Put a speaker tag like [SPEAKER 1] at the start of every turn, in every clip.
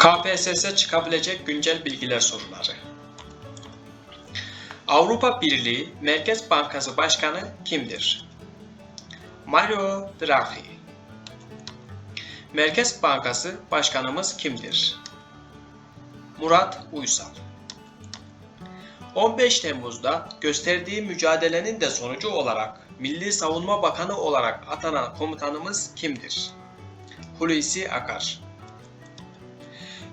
[SPEAKER 1] KPSS çıkabilecek güncel bilgiler soruları. Avrupa Birliği Merkez Bankası Başkanı kimdir? Mario Draghi. Merkez Bankası Başkanımız kimdir? Murat Uysal. 15 Temmuz'da gösterdiği mücadelenin de sonucu olarak Milli Savunma Bakanı olarak atanan komutanımız kimdir? Hulusi Akar.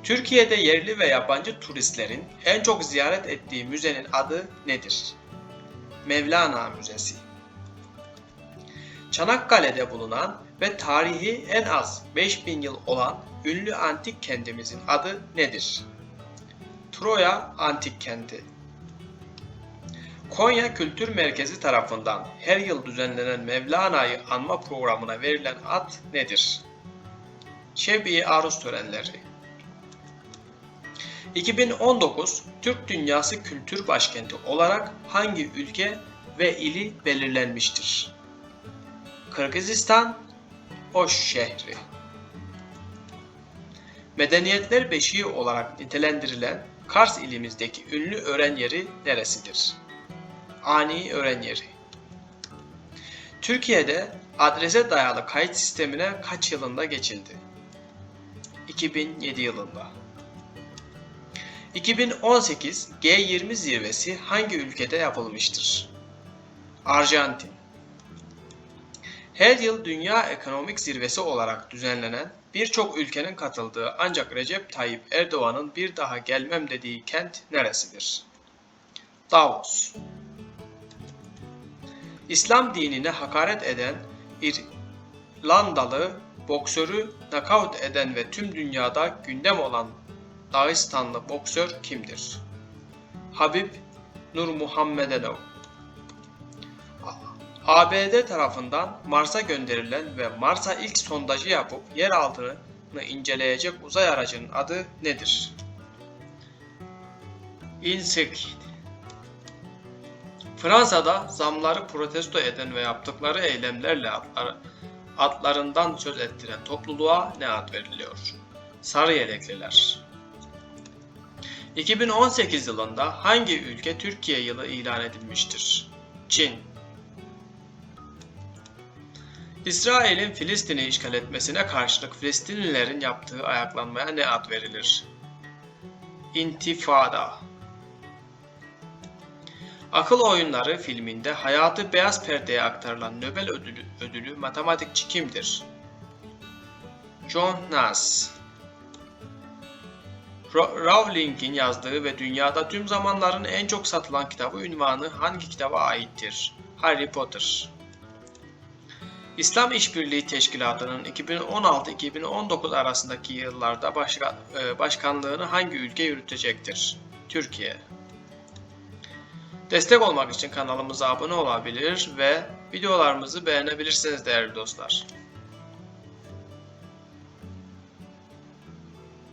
[SPEAKER 1] Türkiye'de yerli ve yabancı turistlerin en çok ziyaret ettiği müzenin adı nedir? Mevlana Müzesi. Çanakkale'de bulunan ve tarihi en az 5000 yıl olan ünlü antik kentimizin adı nedir? Troya Antik Kenti. Konya Kültür Merkezi tarafından her yıl düzenlenen Mevlana'yı anma programına verilen ad nedir? Şebi Aruz Törenleri 2019 Türk Dünyası Kültür Başkenti olarak hangi ülke ve ili belirlenmiştir? Kırgızistan, Oş şehri. Medeniyetler beşiği olarak nitelendirilen Kars ilimizdeki ünlü öğren yeri neresidir? Ani öğren yeri. Türkiye'de adrese dayalı kayıt sistemine kaç yılında geçildi? 2007 yılında. 2018 G20 zirvesi hangi ülkede yapılmıştır? Arjantin. Her yıl Dünya Ekonomik Zirvesi olarak düzenlenen birçok ülkenin katıldığı ancak Recep Tayyip Erdoğan'ın bir daha gelmem dediği kent neresidir? Davos. İslam dinine hakaret eden İrlandalı boksörü nakavt eden ve tüm dünyada gündem olan Dağistanlı boksör kimdir? Habib Nurmuhammedov. ABD tarafından Mars'a gönderilen ve Mars'a ilk sondajı yapıp yer altını inceleyecek uzay aracının adı nedir? InSight. Fransa'da zamları protesto eden ve yaptıkları eylemlerle adları, adlarından söz ettiren topluluğa ne ad veriliyor? Sarı yelekliler. 2018 yılında hangi ülke Türkiye yılı ilan edilmiştir? Çin. İsrail'in Filistin'i işgal etmesine karşılık Filistinlilerin yaptığı ayaklanmaya ne ad verilir? İntifada. Akıl Oyunları filminde hayatı beyaz perdeye aktarılan Nobel ödülü, ödülü matematikçi kimdir? John Nass. Rowling'in yazdığı ve dünyada tüm zamanların en çok satılan kitabı ünvanı hangi kitaba aittir? Harry Potter. İslam İşbirliği Teşkilatı'nın 2016-2019 arasındaki yıllarda başka, e, başkanlığını hangi ülke yürütecektir? Türkiye. Destek olmak için kanalımıza abone olabilir ve videolarımızı beğenebilirsiniz değerli dostlar.